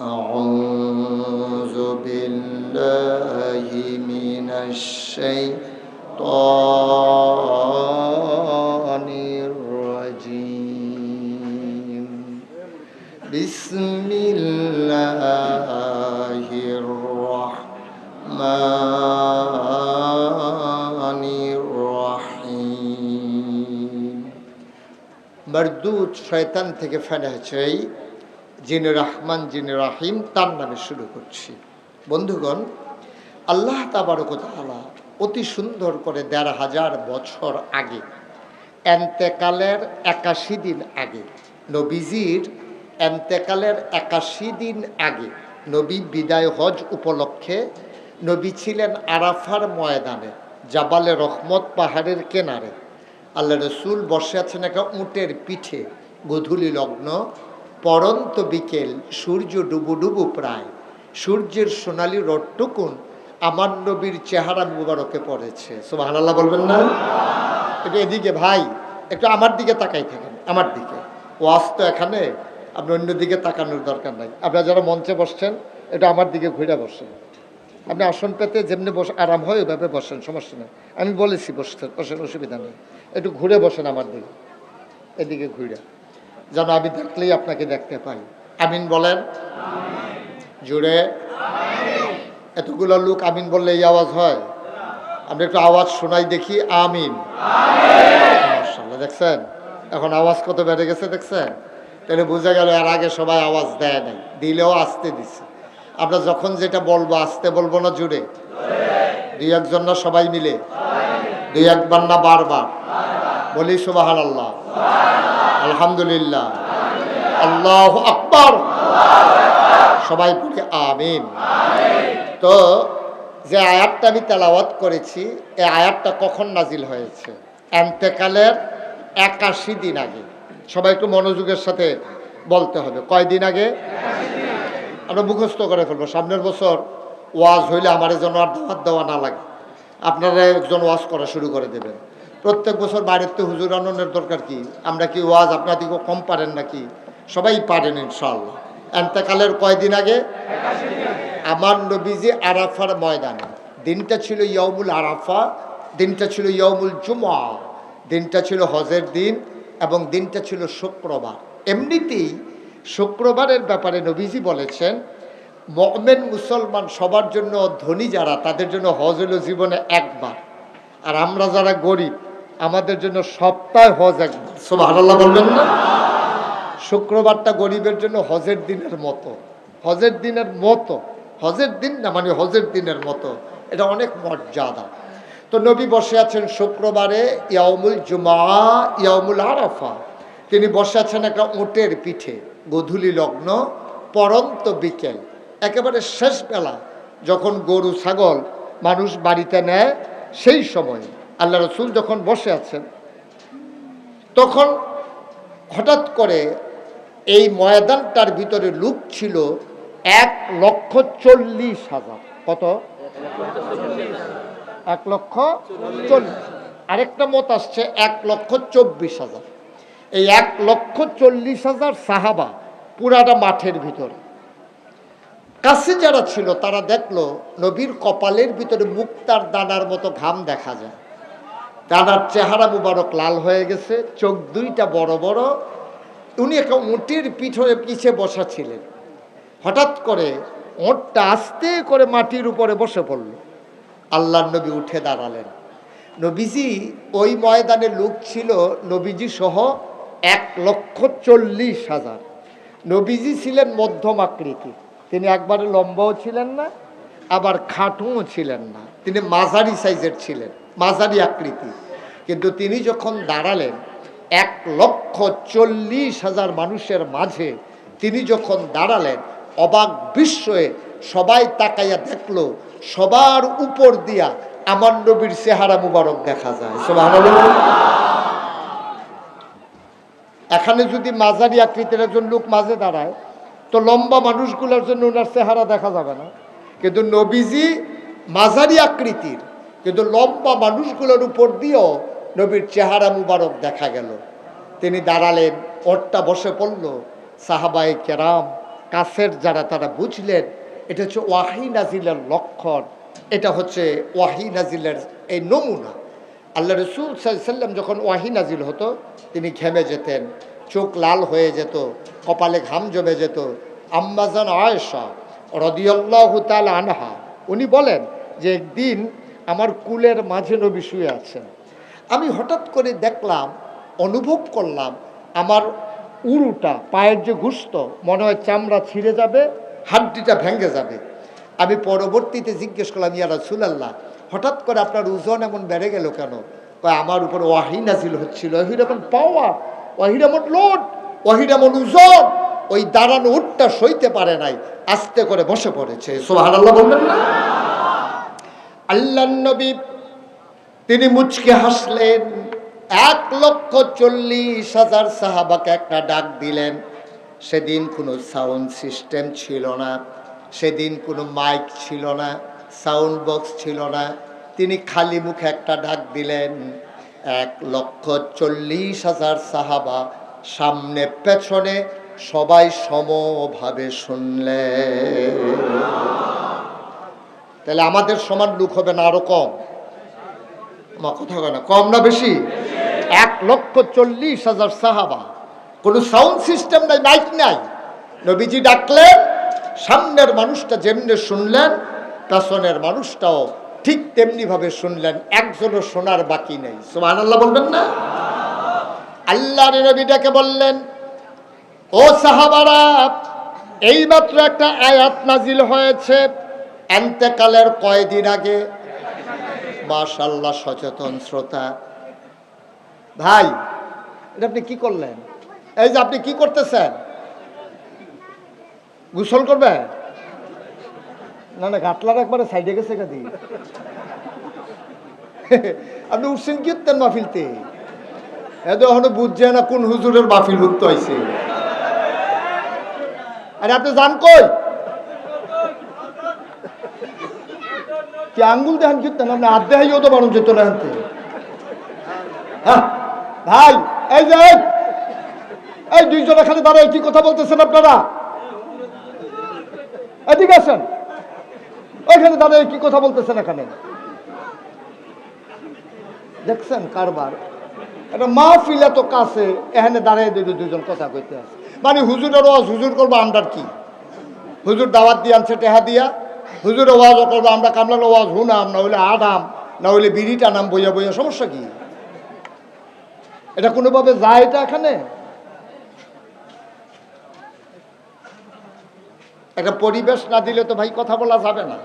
أعوذ بالله من الشيطان الرجيم بسم الله الرحمن الرحيم মরদুদ শয়তান থেকে ফেলা চাই যিনি রহমান, যিনি রাহিম, তার নামে শুরু করছি। বন্ধুগণ, আল্লাহ তাবারকতালা অতি সুন্দর করে দেড় হাজার বছর আগে, এন্তেকালের একাশি দিন আগে, নবীজির এন্তেকালের একাশি দিন আগে নবী বিদায় হজ উপলক্ষে নবী ছিলেন আরাফার ময়দানে, জাবালে রহমত পাহাড়ের কেনারে। আল্লাহ রসুল বসে আছেন একটা উঁটের পিঠে, গধূলি লগ্ন পরন্ত বিকেল, সূর্য ডুবু ডুবু প্রায়। সূর্যের সোনালি রটটুকুন আমার নবীর চেহারা মুবারকে পড়েছে। সোবাহ আল্লাহ বলবেন না? একটু এদিকে ভাই, একটু আমার দিকে তাকাই থাকেন, আমার দিকে। ওয়াজ তো এখানে, আপনি অন্য দিকে তাকানোর দরকার নাই। আপনারা যারা মঞ্চে বসছেন এটা আমার দিকে ঘুরে বসেন। আপনি আসন পেতে যেমনি বস আরাম হয়, ওইভাবে বসেন, সমস্যা নেই। আমি বলেছি বসতে, বসেন, অসুবিধা নেই। একটু ঘুরে বসেন আমার দিকে। এদিকে ঘুরে। যেন আমি দেখলেই আপনাকে দেখতে পাই। আমিন বলেন। জুড়ে। এতগুলো লোক আমিন বললে এই আওয়াজ হয়। আমরা একটু আওয়াজ শোনাই দেখি, আমিন। দেখছেন? এখন আওয়াজ কত বেড়ে গেছে, দেখছেন? তাহলে বোঝা গেল এর আগে সবাই আওয়াজ দেয় নাই, দিলেও আসতে দিছে। আমরা যখন যেটা বলব, আসতে বলব না জুড়ে? দুই একজন না সবাই মিলে? দুই একবার না বারবার? বলি সুবাহান আল্লাহ আলহামদুলিল্লাহ। আল্লাহ আকবর। সবাই বলি আমিন। তো যে আয়াতটা আমি তেলাওয়াত করেছি এই আয়াতটা কখন নাজিল হয়েছে? এন্তেকালের একাশি দিন আগে। সবাই একটু মনোযোগের সাথে বলতে হবে। কয়দিন আগে? আমরা মুখস্থ করে ফেলব। সামনের বছর ওয়াজ হইলে আমার জন্য আর দেওয়া না লাগে। আপনারা একজন ওয়াজ করা শুরু করে দেবেন। প্রত্যেক বছর বাইরের তো হুজুর আনন্দের দরকার কি? আমরা কি ওয়াজ আপনাদিকে কম পারেন নাকি? সবাই পারেন ইনশাল্লাহ এন্তেকালের কয়দিন আগে? আমার নবীজি আরাফার ময়দানে। দিনটা ছিল ইয়মুল আরাফা, দিনটা ছিল ইয়মুল জুমা দিনটা ছিল হজের দিন এবং দিনটা ছিল শুক্রবার। এমনিতেই শুক্রবারের ব্যাপারে নবীজি বলেছেন, মমেন মুসলমান সবার জন্য ধনী যারা, তাদের জন্য হজ হলো জীবনে একবার। আর আমরা যারা গরিব আমাদের জন্য সপ্তাহে হজ একবার সুবহানাল্লাহ বলবেন না? শুক্রবারটা গরিবের জন্য হজের দিনের মতো। হজের দিনের মতো। হজের দিন না মানে হজের দিনের মতো। এটা অনেক মর্যাদা। তো নবী বসে আছেন শুক্রবারে ইয়ামুল জুমা ইয়ামুল আরাফা। তিনি বসে আছেন একটা উটের পিঠে গধূলি লগ্ন পরন্ত বিকেল। একেবারে শেষ বেলা যখন গরু ছাগল মানুষ বাড়িতে নেয় সেই সময় আল্লাহ রসুল যখন বসে আছেন, তখন হঠাৎ করে এই ময়দানটার ভিতরে লোক ছিল এক লক্ষ চল্লিশ হাজার। কত? এক লক্ষ চল্লিশ। আরেকটা মত আসছে, এক লক্ষ চব্বিশ হাজার। এই এক লক্ষ চল্লিশ হাজার সাহাবা পুরাটা মাঠের ভিতরে। কাছে যারা ছিল, তারা দেখল, নবীর কপালের ভিতরে মুক্তার দানার মতো ঘাম দেখা যায়। দানার চেহারা মুবারক লাল হয়ে গেছে, চোখ দুইটা বড় বড়। উনি একটা উঁটির পিঠরে পিছে বসা ছিলেন। হঠাৎ করে ওঁটটা আস্তে করে মাটির উপরে বসে পড়ল। আল্লাহ নবী উঠে দাঁড়ালেন। নবীজি ওই ময়দানে লোক ছিল, নবীজি সহ এক লক্ষ চল্লিশ হাজার। নবীজি ছিলেন মধ্যম আকৃতি তিনি একবারে লম্বাও ছিলেন না, আবার খাটুও ছিলেন না। তিনি মাঝারি সাইজের ছিলেন। মাঝারি আকৃতি। কিন্তু তিনি যখন দাঁড়ালেন, এক লক্ষ চল্লিশ হাজার মানুষের মাঝে তিনি যখন দাঁড়ালেন, অবাক বিস্ময়ে সবাই তাকাইয়া দেখল, সবার উপর দিয়া আমার নবীর চেহারা মুবারক দেখা যায়। এখানে যদি মাঝারি আকৃতির একজন লোক মাঝে দাঁড়ায়, তো লম্বা মানুষগুলোর জন্য ওনার চেহারা দেখা যাবে না। কিন্তু নবীজি মাঝারি আকৃতির কিন্তু লম্বা মানুষগুলোর উপর দিয়েও নবীর চেহারা মুবারক দেখা গেল। তিনি দাঁড়ালেন, ওরটা বসে পড়ল। সাহাবাই কেরাম কাছের যারা তারা বুঝলেন, এটা হচ্ছে ওয়াহি নাজিলের লক্ষণ, এটা হচ্ছে ওয়াহি নাজিলের এই নমুনা। আল্লাহ রসুল সাল্লাম যখন ওয়াহি নাজিল হতো, তিনি ঘেমে যেতেন, চোখ লাল হয়ে যেত, কপালে ঘাম জমে যেত। আম্মাজান আয়েশা রদিয়াল্লাহ তাল আনহা, উনি বলেন যে একদিন আমার কুলের মাঝে নবী শুয়ে আছেন। আমি হঠাৎ করে দেখলাম, অনুভব করলাম, আমার উরুটা, পায়ের যে গুস্ত মনে হয় চামড়া ছিঁড়ে যাবে, হাড্ডিটা ভেঙে যাবে। আমি পরবর্তীতে জিজ্ঞেস করলাম ইয়ারা সুলাল্লাহ হঠাৎ করে আপনার ওজন এমন বেড়ে গেল কেন? আমার উপর ওয়াহি নাজিল হচ্ছিল। ওহির এমন পাওয়ার ওয়াহির এমন লোড ওয়াহির এমন ওজন, ওই দাঁড়ানো উঠটা সইতে পারে নাই, আস্তে করে বসে পড়েছে। সোহানাল্লাহ বলবেন না? আল্লাহ নবী, তিনি মুচকে হাসলেন। এক লক্ষ চল্লিশ হাজার সাহাবাকে একটা ডাক দিলেন। সেদিন কোনো সাউন্ড সিস্টেম ছিল না, সেদিন কোনো মাইক ছিল না, সাউন্ড বক্স ছিল না। তিনি খালি মুখে একটা ডাক দিলেন, এক লক্ষ চল্লিশ হাজার সাহাবা সামনে পেছনে সবাই সমভাবে শুনলেন। তাহলে আমাদের সমান লোক হবে না আরও কম? আমার কথা কয় না, কম না বেশি? এক লক্ষ চল্লিশ হাজার সাহাবা। কোনো সাউন্ড সিস্টেম নাই মাইক নাই। নবীজি ডাকলেন, সামনের মানুষটা যেমনি শুনলেন, পেছনের মানুষটাও ঠিক তেমনি ভাবে শুনলেন, একজনও শোনার বাকি নেই। সোমান আল্লাহ বলবেন না? আল্লাহ নবী ডেকে বললেন, ও সাহাবারা, এইমাত্র একটা আয়াত নাজিল হয়েছে। এন্তেকালের কয়দিন আগে? মাশাল্লাহ সচেতন শ্রোতা। ভাই, এটা আপনি কি করলেন? এই যে আপনি কি করতেছেন? গোসল করবে না না, গাটলার একবারে সাইডে গেছে কাদি আপনি উঠছেন কি উঠতেন মাহফিলতে? এত এখনও বুঝছে না কোন হুজুরের মাহফিল হুকতে হয়েছে আরে আপনি যান কই? কি আঙ্গুল দেখান কীর্তন আপনি হাত দেখাইও তো মানুষ যেত না হ্যাঁ ভাই এই যে এই, এই দুইজন এখানে দাঁড়ায় কি কথা বলতেছেন আপনারা? এদিকে আসেন। ওইখানে দাঁড়ায় কি কথা বলতেছেন এখানে? দেখছেন কারবার? একটা মাহফিল এত কাছে এখানে দাঁড়ায় দুই দুজন কথা কইতে আছে। মানে হুজুরের ওয়াজ হুজুর করব আমরার কি? হুজুর দাওয়াত দিয়ে আনছে টেহা দিয়া। হুজুরের ওয়াজও করব, আমরা কামলার ওয়াজ হুনাম, না হইলে আডাম না হইলে বিড়িটা নাম বইয়া বইয়া, সমস্যা কি? এটা কোনোভাবে যায় এটা এখানে? একটা পরিবেশ না দিলে তো ভাই কথা বলা যাবে না।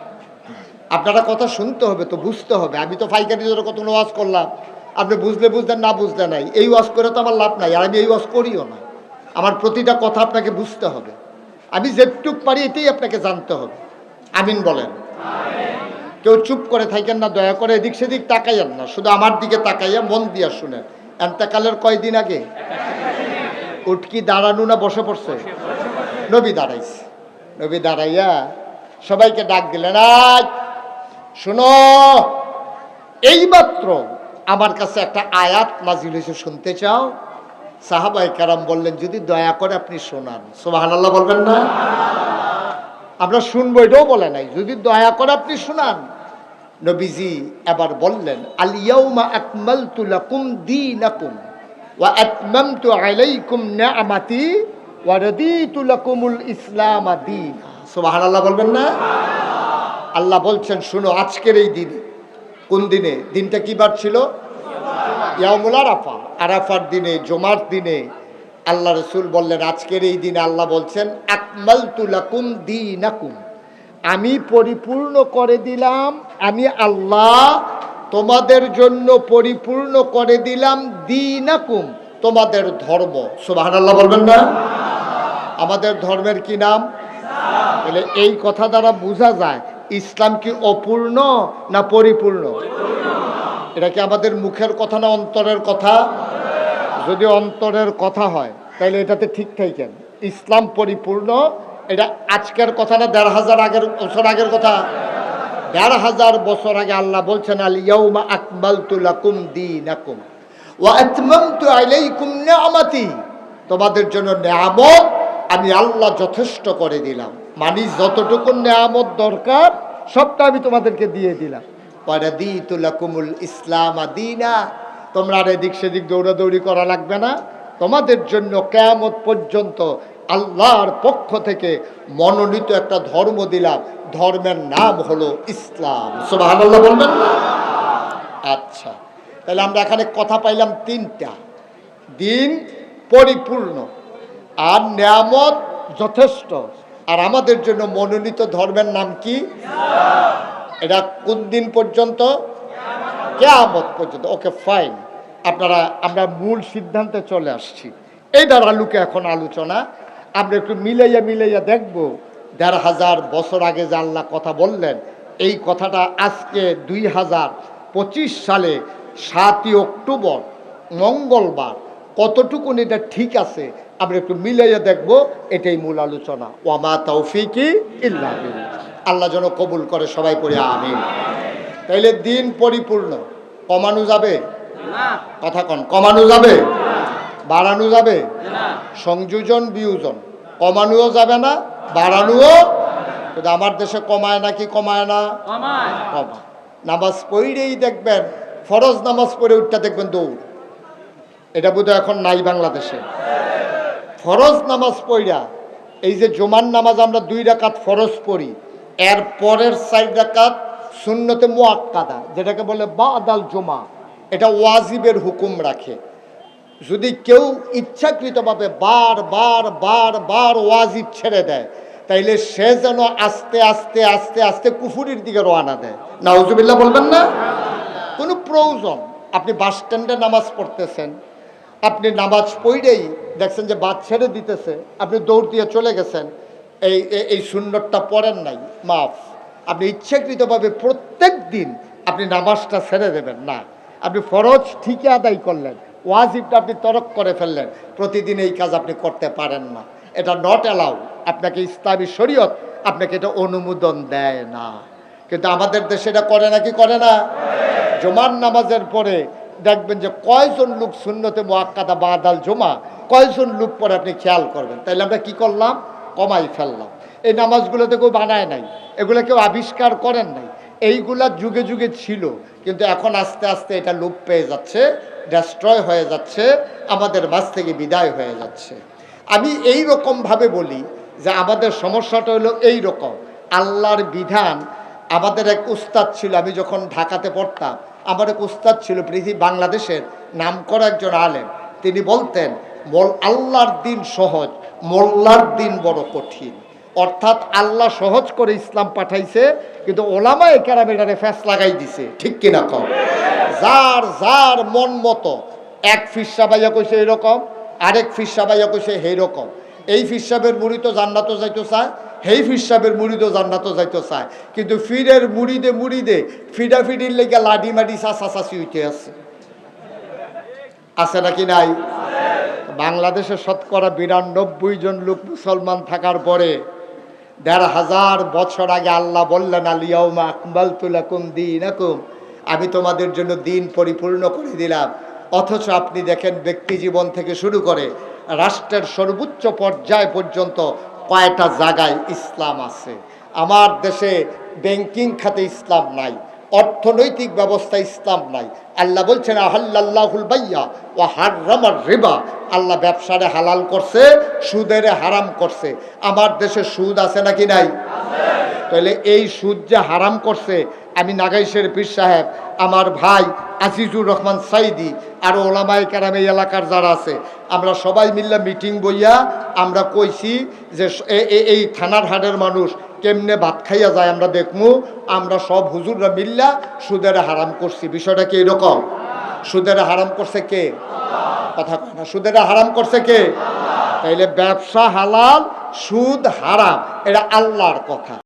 আপনারা কথা শুনতে হবে, তো বুঝতে হবে। আমি তো ফাইকারি ধরে কত ওয়াজ করলাম। আপনি বুঝলে বুঝলেন, না বুঝলে নাই। এই ওয়াজ করে তো আমার লাভ নাই, আর আমি এই ওয়াজ করিও না। আমার প্রতিটা কথা আপনাকে বুঝতে হবে। আমি যেটুক পারি এটাই আপনাকে জানতে হবে। আমিন বলেন। কেউ চুপ করে থাকেন না, দয়া করে এদিক সেদিক তাকাইয়েন না। শুধু আমার দিকে তাকাইয়া মন দিয়া শুনেন। এন্তাকালের কয়দিন আগে? উটকি দাঁড়ানো না, বসে পড়ছে? নবী দাঁড়াইছে। নবী দাঁড়াইয়া সবাইকে ডাক দিলেন আজ শোনো, এইমাত্র আমার কাছে একটা আয়াত নাজিল হয়েছে, শুনতে চাও? সাহাবাই কারাম বললেন, যদি দয়া করে আপনি শোনান। সোহান আল্লাহ বলবেন না? আমরা শুনব, এটাও বলে নাই। যদি দয়া করে আপনি শোনান। নবীজি এবার বললেন আলিয়াউমা আকমালতু লাকুম দীনাকুম ওয়া আতমামতু আলাইকুম নিআমাতি ওয়া রাদিতু লাকুমুল ইসলাম দীনা। সুবহানাল্লাহ বলবেন না? আল্লাহ বলছেন, শুনো, আজকের এই দিনে, কোন দিনে? দিনটা কি বার ছিল? ইয়ামুল আরাফা। আরাফার দিনে, জমার দিনে আল্লাহ রসুল বললেন, আজকের এই দিনে আল্লাহ বলছেন আকমাল তুলাকুম দিনাকুম। আমি পরিপূর্ণ করে দিলাম, আমি আল্লাহ তোমাদের জন্য পরিপূর্ণ করে দিলাম দিনাকুম, তোমাদের ধর্ম। সুবাহ আল্লাহ বলবেন না? আমাদের ধর্মের কি নাম? তাহলে এই কথা দ্বারা বোঝা যায়, ইসলাম কি অপূর্ণ না পরিপূর্ণ? এটা কি আমাদের মুখের কথা না অন্তরের কথা? যদি অন্তরের কথা হয় তাহলে এটাতে ঠিক থাকেন ইসলাম পরিপূর্ণ, এটা আজকের কথা না দেড় হাজার আগের, বছর আগের কথা। দেড় হাজার বছর আগে আল্লাহ বলছেন আল ওয়া আতমামতু আলাইকুম নিআমাতি তোমাদের জন্য নিয়ামত আমি আল্লাহ যথেষ্ট করে দিলাম। মানি যতটুকু নেয়ামত দরকার, সবটা আমি তোমাদেরকে দিয়ে দিলাম। কুমুল ইসলাম আদিনা তোমরা আর এদিক সেদিক দৌড়াদৌড়ি করা লাগবে না। তোমাদের জন্য কেয়ামত পর্যন্ত আল্লাহর পক্ষ থেকে মনোনীত একটা ধর্ম দিলাম। ধর্মের নাম হলো ইসলাম। বলবেন? আচ্ছা তাহলে আমরা এখানে কথা পাইলাম তিনটা। দিন পরিপূর্ণ, আর নিয়ামত যথেষ্ট। আর আমাদের জন্য মনোনীত ধর্মের নাম কি? এটা কোন দিন পর্যন্ত? কেয়ামত পর্যন্ত, ওকে ফাইন আপনারা, আমরা মূল সিদ্ধান্তে চলে আসছি। এই দ্বারা আলুকে এখন আলোচনা, আমরা একটু মিলাইয়া মিলাইয়া দেখব, দেড় হাজার বছর আগে যে আল্লাহ কথা বললেন, এই কথাটা আজকে দুই হাজার পঁচিশ সালে সাতই অক্টোবর, মঙ্গলবার, কতটুকুন এটা ঠিক আছে, আমরা একটু মিলাইয়া দেখব, এটাই মূল আলোচনা। ওয়ামা তৌফিকি ইল্লা আল্লাহ যেন কবুল করে সবাই করে আমিন। তাইলে দিন পরিপূর্ণ। কমানো যাবে? কথা কন কমানো যাবে? বাড়ানো যাবে? সংযোজন বিয়োজন। কমানোও যাবে না বাড়ানোও কিন্তু আমার দেশে কমায় না কি কমায় না? নামাজ পড়েই দেখবেন ফরজ নামাজ পড়ে উঠতে দেখবেন দৌড়। এটা বোধহয় এখন নাই বাংলাদেশে। ফরজ নামাজ পড়া এই যে জোমান নামাজ আমরা দুই রাকাত ফরজ পড়ি এর পরের সাইড রাকাত শূন্যতে মোয়াক্কাদা যেটাকে বলে বা আদাল জমা। এটা ওয়াজিবের হুকুম রাখে। যদি কেউ ইচ্ছাকৃতভাবে বার বার বার বার ওয়াজিব ছেড়ে দেয়, তাইলে সে যেন আস্তে আস্তে আস্তে আস্তে কুফুরির দিকে রওনা দেয়। নাউজুবিল্লাহ বলবেন না? কোনো প্রয়োজন। আপনি বাস স্ট্যান্ডে নামাজ পড়তেছেন। আপনি নামাজ পড়েই দেখছেন যে বাদ ছেড়ে দিতেছে। আপনি দৌড় দিয়ে চলে গেছেন। এই, এই- সুন্নতটা পড়েন নাই। মাফ। আপনি ইচ্ছাকৃতভাবে প্রত্যেক দিন আপনি নামাজটা ছেড়ে দেবেন, না। আপনি ফরজ ঠিকই আদায় করলেন, ওয়াজিবটা আপনি তরক করে ফেললেন, প্রতিদিন এই কাজ আপনি করতে পারেন না। এটা নট অ্যালাউ আপনাকে ইসলামী শরীয়ত আপনাকে এটা অনুমোদন দেয় না। কিন্তু আমাদের দেশে এটা করে নাকি করে না? জমার নামাজের পরে দেখবেন যে কয়জন লোক শূন্যতে মোয়াক্কাদা বাদাল জমা, কয়জন লোক পরে আপনি খেয়াল করবেন। তাইলে আমরা কি করলাম? কমাই ফেললাম। এই নামাজগুলোতে কেউ বানায় নাই, এগুলো কেউ আবিষ্কার করেন নাই। এইগুলা যুগে যুগে ছিল, কিন্তু এখন আস্তে আস্তে এটা লোপ পেয়ে যাচ্ছে ডেস্ট্রয় হয়ে যাচ্ছে, আমাদের মাঝ থেকে বিদায় হয়ে যাচ্ছে। আমি এই রকমভাবে বলি যে আমাদের সমস্যাটা হলো এই রকম। আল্লাহর বিধান, আমাদের এক উস্তাদ ছিল, আমি যখন ঢাকাতে পড়তাম, আমার এক উস্তাদ ছিল পৃথিবী বাংলাদেশের নাম করা একজন আলেম। তিনি বলতেন, মোল, আল্লাহর দিন সহজ, মোল্লার দিন বড় কঠিন। অর্থাৎ আল্লাহ সহজ করে ইসলাম পাঠাইছে, কিন্তু ওলামা একারাম এটারে ফ্যাস লাগাই দিছে। ঠিক কিনা কম? যার যার মন মতো, এক ফিসা ভাইয়া কইছে এরকম, আরেক ফিসা ভাইয়া কইছে রকম এই ফিসাবের মুড়ি তো জান্নাতও যাইতো চায়, সেই ফিসাবের মুড়ি তো জান্নাতও যাইতো চায়। কিন্তু ফিরের মুড়িদে ফিডা ফিডির লেগে লাডি মাডি চাচা চাচি উঠে আছে। আছে নাকি নাই? বাংলাদেশে শতকরা বিরানব্বই জন লোক মুসলমান থাকার পরে দেড় হাজার বছর আগে আল্লাহ বললেন আলিয়াউমা আকবাল তুলাকুম দিন আমি তোমাদের জন্য দিন পরিপূর্ণ করে দিলাম। অথচ আপনি দেখেন, ব্যক্তি জীবন থেকে শুরু করে রাষ্ট্রের সর্বোচ্চ পর্যায় পর্যন্ত কয়টা জায়গায় ইসলাম আছে। আমার দেশে ব্যাংকিং খাতে ইসলাম নাই। অর্থনৈতিক ব্যবস্থা ইসলাম নাই। আল্লাহ বলছেন আহাল্লাহুল বাইয়া ও হারামার রিবা। আল্লাহ ব্যবসারে হালাল করছে, সুদের হারাম করছে। আমার দেশে সুদ আছে নাকি নাই? তাহলে এই সুদ যে হারাম করছে, আমি নাগাইশের পীর সাহেব, আমার ভাই আজিজুর রহমান সাইদি, আর ওলামাই কারাম এই এলাকার যারা আছে, আমরা সবাই মিললে মিটিং বইয়া আমরা কইছি যে এই থানার হাটের মানুষ কেমনে ভাত খাইয়া যায় আমরা দেখমু, আমরা সব হুজুররা মিল্লা সুদের হারাম করছি। বিষয়টা কি এরকম? সুদের হারাম করছে কে? কথা কয় না। সুদের হারাম করছে কে? তাইলে ব্যবসা হালাল, সুদ হারাম, এটা আল্লাহর কথা।